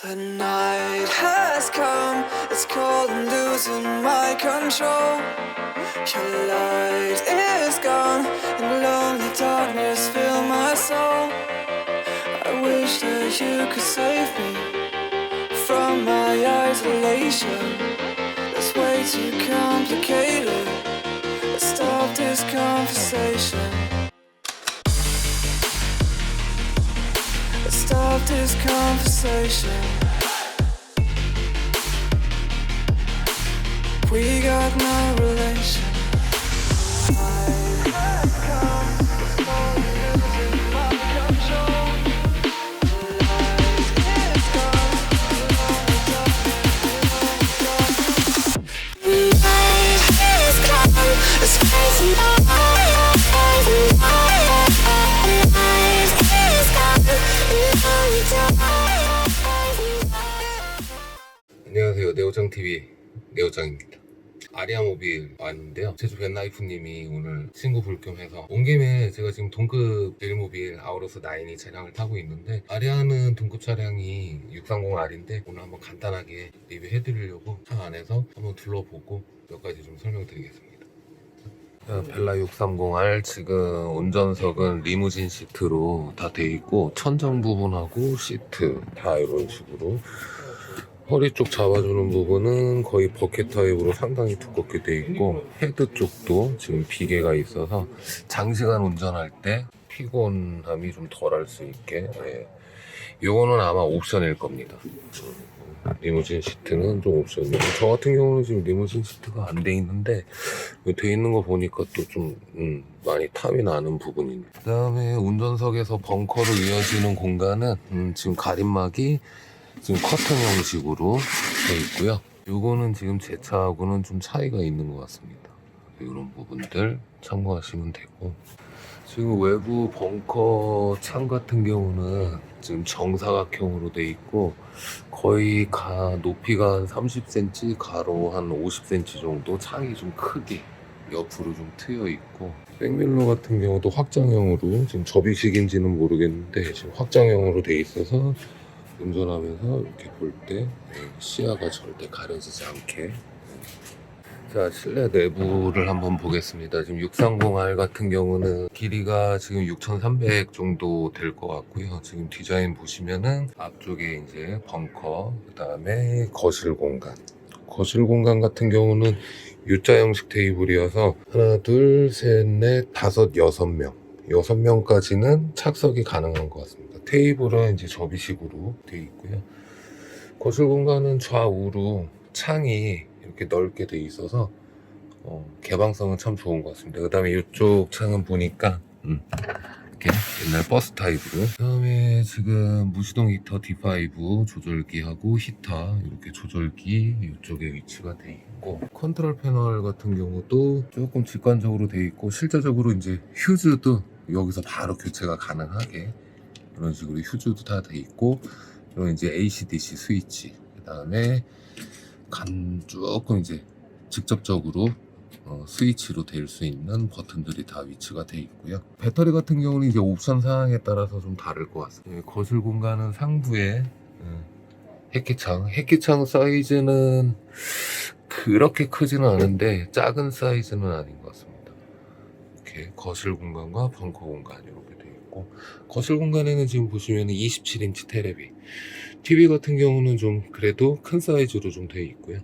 The night has come, it's cold and losing my control. Your light is gone, and lonely darkness fill my soul. I wish that you could save me from my isolation. It's way too complicated. Let's stop this conversation. This conversation. We got no relation. 안녕하세요. 네오장 TV 네오장입니다. 아리아 모빌 왔는데요. 제주 벤라이프님이 오늘 친구 볼 겸 해서 온 김에 제가 지금 동급 제일모빌 아우로스 9이 차량을 타고 있는데 아리아는 동급 차량이 630R인데 오늘 한번 간단하게 리뷰해 드리려고 차 안에서 한번 둘러보고 몇 가지 좀 설명드리겠습니다. 벨라 630R 지금 운전석은 리무진 시트로 다 돼 있고 천장 부분하고 시트 다 이런 식으로 허리 쪽 잡아주는 부분은 거의 버켓 타입으로 상당히 두껍게 돼 있고 헤드 쪽도 지금 비계가 있어서 장시간 운전할 때 피곤함이 좀 덜할 수 있게 예. 요거는 아마 옵션일 겁니다. 리무진 시트는 좀 옵션이고 저 같은 경우는 지금 리무진 시트가 안 돼 있는데 돼 있는 거 보니까 또좀 음, 많이 탐이 나는 부분입니다 그 다음에 운전석에서 벙커로 이어지는 공간은 음, 지금 가림막이 지금 커튼 형식으로 되어 있고요. 요거는 지금 제 차하고는 좀 차이가 있는 것 같습니다. 이런 부분들 참고하시면 되고 지금 외부 벙커 창 같은 경우는 지금 정사각형으로 돼 있고 거의 가 높이가 한 30cm, 가로 한 50cm 정도 창이 좀 크게 옆으로 좀 트여 있고 백밀러 같은 경우도 확장형으로 지금 접이식인지는 모르겠는데 지금 확장형으로 돼 있어서 운전하면서 이렇게 볼 때 시야가 절대 가려지지 않게. 자 실내 내부를 한번 보겠습니다. 지금 630R 같은 경우는 길이가 지금 6300 정도 될 것 같고요. 지금 디자인 보시면은 앞쪽에 이제 벙커 그 다음에 거실 공간. 거실 공간 같은 경우는 U자 형식 테이블이어서 하나 둘셋넷 다섯 여섯 명. 여섯 명까지는 착석이 가능한 것 같습니다 테이블은 이제 접이식으로 되어 있고요. 거실 공간은 좌우로 창이 이렇게 넓게 돼 있어서 어, 개방성은 참 좋은 것 같습니다. 그 다음에 이쪽 창은 보니까 음, 이렇게 옛날 버스 타입으로 그 다음에 지금 무시동 히터 D5 조절기하고 히터 이렇게 조절기 이쪽에 위치가 돼 있고 컨트롤 패널 같은 경우도 조금 직관적으로 돼 있고 실제적으로 이제 휴즈도 여기서 바로 교체가 가능하게 이런 식으로 휴즈도 다 돼 있고 이건 이제 AC/DC 스위치 그 다음에 간 조금 이제 직접적으로 어, 스위치로 될 수 있는 버튼들이 다 위치가 돼 있고요. 배터리 같은 경우는 이제 옵션 사항에 따라서 좀 다를 것 같습니다. 예, 거실 공간은 상부에 음, 햇기창, 햇기창 사이즈는 그렇게 크지는 않은데 작은 사이즈는 아닌 것 같습니다. 이렇게 거실 공간과 벙커 공간 이렇게 돼 있고 거실 공간에는 지금 보시면 27인치 테레비. TV 같은 경우는 좀 그래도 큰 사이즈로 좀 되어 있고요.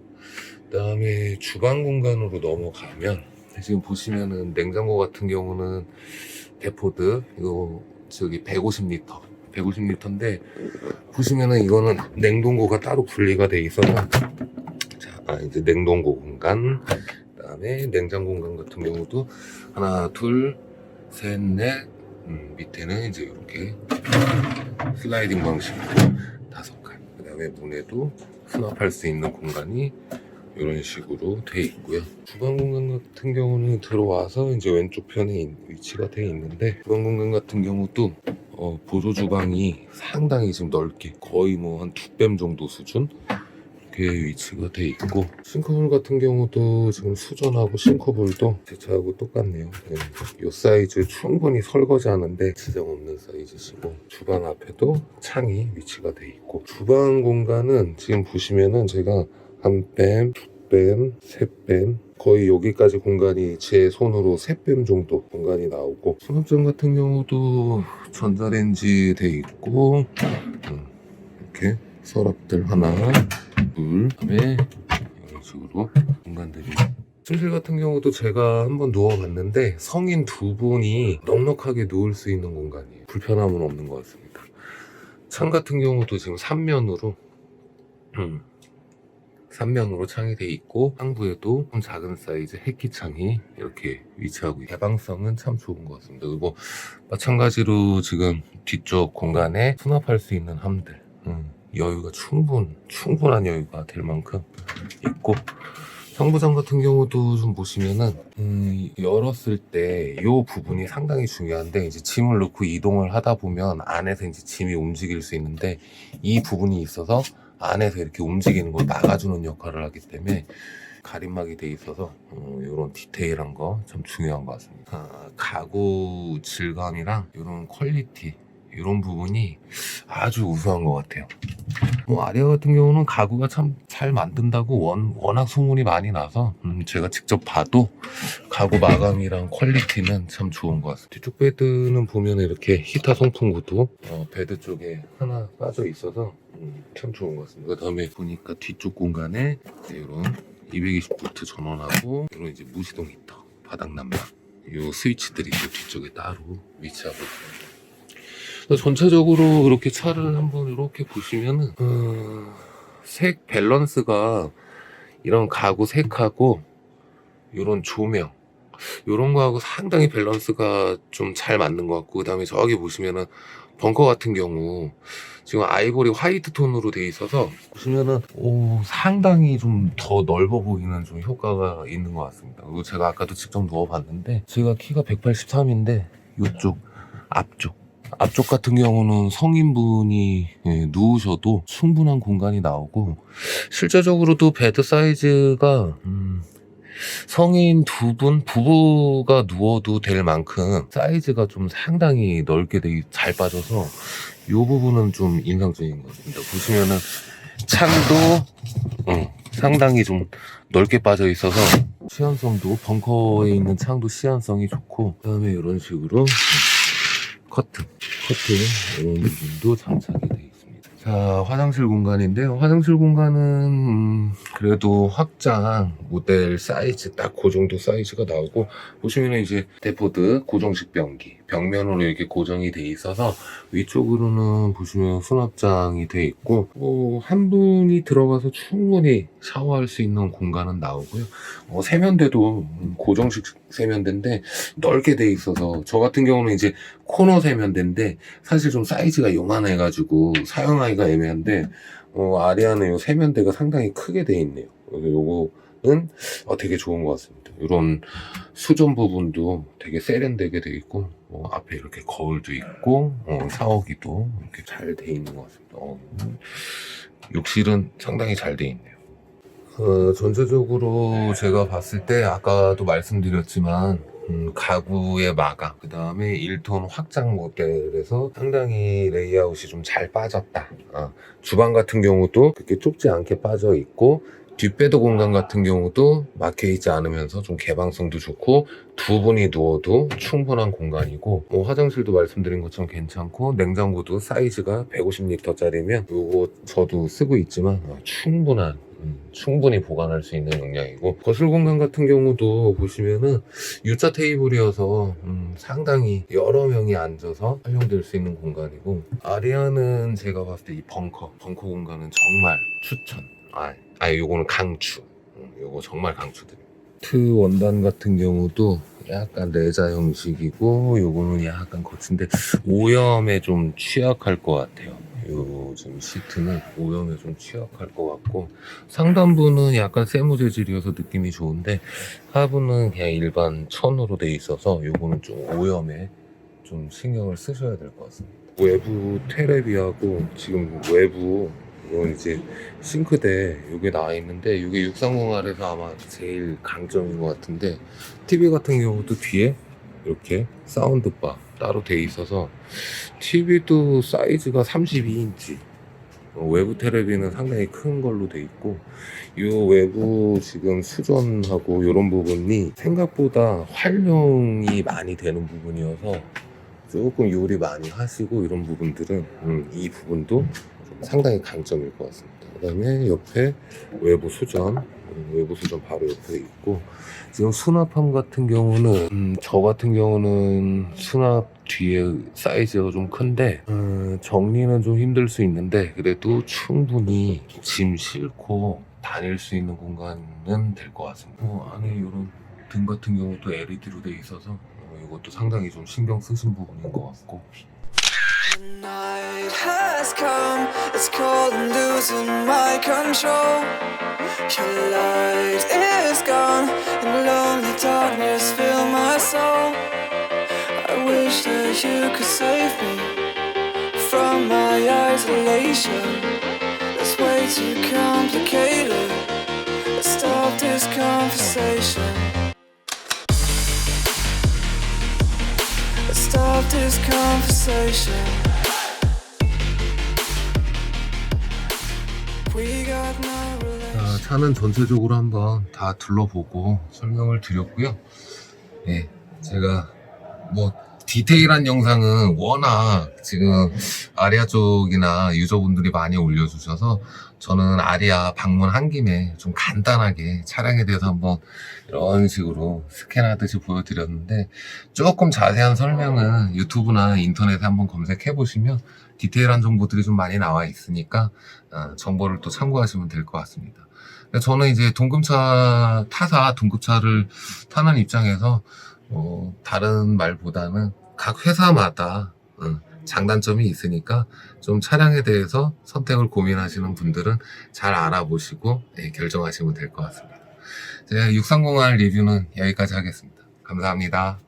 그 다음에 주방 공간으로 넘어가면 지금 보시면은 냉장고 같은 경우는 데포드 이거 저기 150리터 150리터인데 보시면은 이거는 냉동고가 따로 분리가 돼 있어서 자 아, 이제 냉동고 공간 그다음에 냉장 공간 같은 경우도 하나 둘 셋 넷 음, 밑에는 이제 이렇게 슬라이딩 방식으로 다섯 칸. 그 다음에 문에도 수납할 수 있는 공간이 이런 식으로 돼 있고요. 주방 공간 같은 경우는 들어와서 이제 왼쪽 편에 있- 위치가 돼 있는데 주방 공간 같은 경우도 어, 보조 주방이 상당히 지금 넓게 거의 뭐 한 두 뺨 정도 수준 이렇게 위치가 돼 있고 싱크볼 같은 경우도 지금 수전하고 싱크볼도 제 차하고 똑같네요. 네. 이 사이즈 충분히 설거지하는데 지장 없는 사이즈시고 주방 앞에도 창이 위치가 돼 있고 주방 공간은 지금 보시면은 제가 한 뺨, 두 뺨, 세 뺨, 거의 여기까지 공간이 제 손으로 세뺨 정도 공간이 나오고 수납장 같은 경우도 전자레인지 돼 있고 음, 이렇게 서랍들 하나, 둘, 그다음에 이런 식으로 공간들이 침실 같은 경우도 제가 한번 누워봤는데 성인 두 분이 넉넉하게 누울 수 있는 공간이에요. 불편함은 없는 것 같습니다. 창 같은 경우도 지금 3면으로 음, 3면으로 창이 돼 있고 상부에도 좀 작은 사이즈 햇기 창이 이렇게 위치하고 개방성은 참 좋은 것 같습니다. 그리고 마찬가지로 지금 뒤쪽 공간에 수납할 수 있는 함들 음, 여유가 충분 충분한 여유가 될 만큼 있고 상부장 같은 경우도 좀 보시면은 음, 열었을 때 이 부분이 상당히 중요한데 이제 짐을 넣고 이동을 하다 보면 안에서 이제 짐이 움직일 수 있는데 이 부분이 있어서 안에서 이렇게 움직이는 걸 막아주는 역할을 하기 때문에 가림막이 돼 있어서 이런 디테일한 거 참 중요한 것 같습니다. 아, 가구 질감이랑 이런 퀄리티 이런 부분이 아주 우수한 것 같아요. 뭐 아리아 같은 경우는 가구가 참 잘 만든다고 원, 워낙 소문이 많이 나서 음, 제가 직접 봐도 가구 마감이랑 퀄리티는 참 좋은 것 같습니다. 뒤쪽 베드는 보면 이렇게 히타 송풍 구도 어, 베드 쪽에 하나 빠져 있어서 음, 참 좋은 것 같습니다. 그 다음에 보니까 뒤쪽 공간에 이런 220V 전원하고 이런 이제 무시동 히터, 바닥 난방 이 스위치들이 또 뒤쪽에 따로 위치하고 있습니다. 전체적으로 그렇게 차를 한번 이렇게 보시면은 어, 색 밸런스가 이런 가구 색하고 이런 조명 이런 거하고 상당히 밸런스가 좀 잘 맞는 것 같고 그 다음에 저기 보시면은 벙커 같은 경우 지금 아이보리 화이트 톤으로 돼 있어서 보시면은 오, 상당히 좀 더 넓어 보이는 좀 효과가 있는 것 같습니다. 그리고 제가 아까도 직접 누워봤는데 제가 키가 183인데 이쪽 앞쪽 앞쪽 같은 경우는 성인분이 예, 누우셔도 충분한 공간이 나오고 실제적으로도 베드 사이즈가 음, 성인 두 분 부부가 누워도 될 만큼 사이즈가 좀 상당히 넓게 돼, 잘 빠져서 이 부분은 좀 인상적인 것 같습니다. 보시면은 창도 음, 상당히 좀 넓게 빠져 있어서 시연성도 벙커에 있는 창도 시연성이 좋고 그다음에 이런 식으로 음, 커튼 커튼 이런 부분도 장착이 되어 있습니다. 자 화장실 공간인데요. 화장실 공간은 음, 그래도 확장 모델 사이즈 딱 그 정도 사이즈가 나오고 보시면 이제 데포드 고정식 변기 벽면으로 이렇게 고정이 돼 있어서 위쪽으로는 보시면 수납장이 돼 있고 뭐한 분이 들어가서 충분히 샤워할 수 있는 공간은 나오고요. 어, 세면대도 음, 고정식 세면대인데 넓게 돼 있어서 저 같은 경우는 이제 코너 세면대인데 사실 좀 사이즈가 요만해가지고 사용하기가 애매한데 어, 아리아는 요 세면대가 상당히 크게 돼 있네요. 그래서 요거는 어, 되게 좋은 것 같습니다. 이런 수전 부분도 되게 세련되게 돼 있고 어, 앞에 이렇게 거울도 있고 어, 샤워기도 이렇게 잘 돼 있는 것 같습니다. 어, 욕실은 상당히 잘 돼 있네요. 어, 전체적으로 제가 봤을 때 아까도 말씀드렸지만 음, 가구의 마감 그 다음에 1톤 확장 모델에서 상당히 레이아웃이 좀 잘 빠졌다 어, 주방 같은 경우도 그렇게 좁지 않게 빠져 있고 뒷배드 공간 같은 경우도 막혀 있지 않으면서 좀 개방성도 좋고 두 분이 누워도 충분한 공간이고 뭐 화장실도 말씀드린 것처럼 괜찮고 냉장고도 사이즈가 150리터짜리면 요거 저도 쓰고 있지만 어, 충분한 음, 충분히 보관할 수 있는 용량이고. 거실 공간 같은 경우도 보시면은 U자 테이블이어서 음, 상당히 여러 명이 앉아서 활용될 수 있는 공간이고 아리아는 제가 봤을 때 이 벙커 벙커 공간은 정말 추천 아, 아 요거는 강추. 음, 요거 정말 강추드립니다 트 원단 같은 경우도 약간 레자 형식이고 요거는 약간 거친데 오염에 좀 취약할 것 같아요. 요즘 시트는 오염에 좀 취약할 것 같고 상단부는 약간 세무 재질이어서 느낌이 좋은데 하부는 그냥 일반 천으로 돼 있어서 요거는 좀 오염에 좀 신경을 쓰셔야 될 것 같습니다. 외부 테레비하고 지금 외부 이건 이제 싱크대 이게 나와 있는데 이게 630R에서 아마 제일 강점인 것 같은데 TV 같은 경우도 뒤에 이렇게 사운드바 따로 돼 있어서 TV도 사이즈가 32인치. 어, 외부 테레비는 상당히 큰 걸로 돼 있고 이 외부 지금 수전하고 이런 부분이 생각보다 활용이 많이 되는 부분이어서 조금 요리 많이 하시고 이런 부분들은 음, 이 부분도 좀 상당히 강점일 것 같습니다. 그 다음에 옆에 외부 수전 음, 외부 수전 바로 옆에 있고 지금 수납함 같은 경우는 음, 저 같은 경우는 수납 뒤에 사이즈가 좀 큰데 음, 정리는 좀 힘들 수 있는데 그래도 충분히 짐 싣고 다닐 수 있는 공간은 될 것 같습니다. 어, 안에 이런 등 같은 경우도 LED로 돼 있어서 어, 이것도 상당히 좀 신경 쓰신 부분인 것 같고 night has come, it's cold and losing my control. Your light is gone, and lonely darkness fill my soul. I wish that you could save me from my isolation. It's way too complicated. Let's stop this conversation. Stop this conversation. 자, 차는 전체적으로 한번 다 둘러보고 설명을 드렸고요. 네, 제가 뭐 디테일한 영상은 워낙 지금 아리아 쪽이나 유저분들이 많이 올려주셔서 저는 아리아 방문한 김에 좀 간단하게 차량에 대해서 한번 이런 식으로 스캔하듯이 보여드렸는데 조금 자세한 설명은 유튜브나 인터넷에 한번 검색해 보시면 디테일한 정보들이 좀 많이 나와 있으니까 어, 정보를 또 참고하시면 될 것 같습니다. 저는 이제 동급차 타사 동급차를 타는 입장에서 어, 다른 말보다는 각 회사마다 어, 장단점이 있으니까 좀 차량에 대해서 선택을 고민하시는 분들은 잘 알아보시고 예, 결정하시면 될 것 같습니다. 제가 630R 리뷰는 여기까지 하겠습니다. 감사합니다.